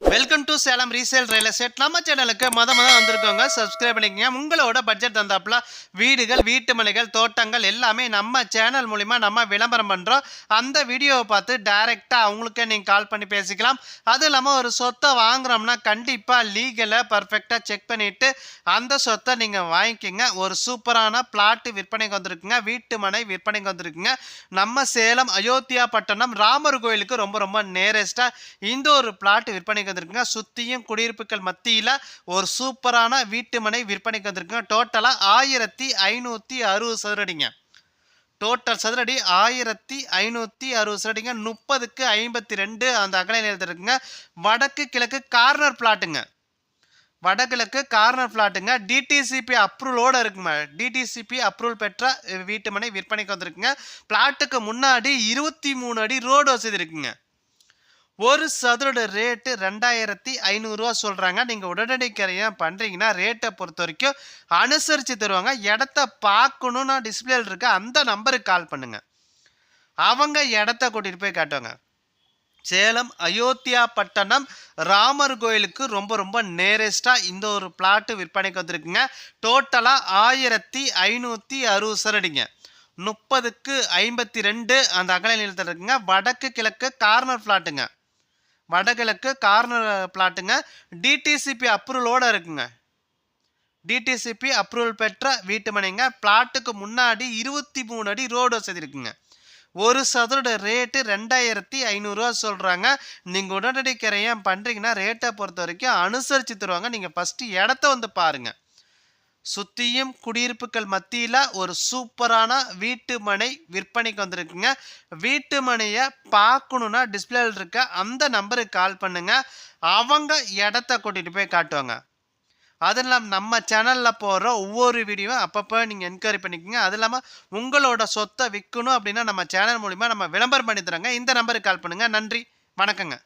Welcome to Salem resale real estate நம்ம சேனலுக்கு மொத மொதல் வந்திருக்கவங்க சப்ஸ்கிரைப் பண்ணிக்கங்க. உங்களோட பட்ஜெட் தந்தாப்புல வீடுகள் வீட்டு மனைகள் தோட்டங்கள் எல்லாமே நம்ம சேனல் மூலிமா நம்ம விளம்பரம் பண்ணுறோம் அந்த வீடியோவை பார்த்து டைரெக்டாக அவங்களுக்கே நீங்கள் கால் பண்ணி பேசிக்கலாம். அதுவும் இல்லாமல் ஒரு சொத்தை வாங்குறோம்னா கண்டிப்பாக லீகலை பர்ஃபெக்டாக செக் பண்ணிவிட்டு அந்த சொத்தை நீங்கள் வாங்கிக்கிங்க. ஒரு சூப்பரான பிளாட்டு விற்பனைக்கு வந்திருக்குங்க. வீட்டு மனை விற்பனைக்கு வந்திருக்குங்க. நம்ம சேலம் அயோத்தியா பட்டணம் ராமர் கோயிலுக்கு ரொம்ப ரொம்ப நேரஸ்ட்டாக இந்த ஒரு பிளாட் விற்பனைக்கு வந்திருக்குங்க. சுற்றியும் குடியிருப்புகள் மத்தியில் ஒரு சூப்பரான வீட்டு மனை விற்பனைக்கு வந்திருக்குங்க. டோட்டலாக ஆயிரத்தி ஐநூற்றி அறுபது சதுரடிங்க. டோட்டல் சதுரடி ஆயிரத்தி ஐநூற்றி அறுபது சதுரடிங்க. முப்பதுக்கு ஐம்பத்தி ரெண்டு அந்த அகலை நிலத்தில் இருக்குங்க. வடக்கு கிழக்கு கார்னர் பிளாட்டுங்க வடகிழக்கு கார்னர் பிளாட்டுங்க டிடிசிபி அப்ரூவலோடு இருக்குங்க. டிடிசிபி அப்ரூவல் பெற்ற வீட்டு மனை விற்பனைக்கு வந்திருக்குங்க. பிளாட்டுக்கு முன்னாடி இருபத்தி மூணு அடி ரோடு வசதி இருக்குங்க. ஒரு சதுரோட ரேட்டு ரெண்டாயிரத்தி ஐநூறுரூவா சொல்கிறாங்க நீங்கள் உடனடி கரையம் பண்ணுறீங்கன்னா ரேட்டை பொறுத்த வரைக்கும் அனுசரித்து தருவாங்க. இடத்த பார்க்கணுன்னா டிஸ்பிளேல இருக்க அந்த நம்பருக்கு கால் பண்ணுங்கள் அவங்க இடத்த கூட்டிகிட்டு போய் காட்டுவாங்க. சேலம் அயோத்தியா பட்டணம் ராமர் கோயிலுக்கு ரொம்ப ரொம்ப நேரஸ்ட்டாக இந்த ஒரு பிளாட்டு விற்பனைக்கு வந்திருக்குங்க. டோட்டலாக ஆயிரத்தி ஐநூற்றி அறுபது சரடிங்க முப்பதுக்கு ஐம்பத்தி ரெண்டு அந்த அகல நிலத்தில் இருக்குங்க. வடக்கு கிழக்கு கார்னர் ஃப்ளாட்டுங்க வடகிழக்கு கார்னர் பிளாட்டுங்க டிடிசிபி அப்ரூவலோடு இருக்குங்க. டிடிசிபி அப்ரூவல் பெற்ற வீட்டு மனைங்க பிளாட்டுக்கு முன்னாடி இருபத்தி மூணு அடி ரோடு வசதி இருக்குங்க ஒரு சதுரோட ரேட்டு ரெண்டாயிரத்தி ஐநூறுரூவா சொல்கிறாங்க நீங்கள் உடனடி கிரையம் பண்ணுறீங்கன்னா ரேட்டை பொறுத்த வரைக்கும் அனுசரித்து தருவாங்க. நீங்கள் ஃபஸ்ட்டு இடத்த வந்து பாருங்கள் சுற்றியும் குடியிருப்புகள் மத்தியில் ஒரு சூப்பரான வீட்டு மனை விற்பனைக்கு வந்திருக்குங்க. வீட்டு மனையை பார்க்கணுன்னா டிஸ்பிளேல இருக்க அந்த நம்பருக்கு கால் பண்ணுங்க. அவங்க இடத்த கூட்டிகிட்டு போய் காட்டுவாங்க. அது இல்லாமல் நம்ம சேனலில் போடுற ஒவ்வொரு வீடியோவும் அப்பப்போ நீங்கள் என்கொயரி பண்ணிக்கோங்க. அது இல்லாமல் உங்களோட சொத்தை விற்கணும் அப்படின்னா நம்ம சேனல் மூலிமா நம்ம விளம்பரம் பண்ணி தரோங்க இந்த நம்பருக்கு கால் பண்ணுங்கள் நன்றி. வணக்கங்க.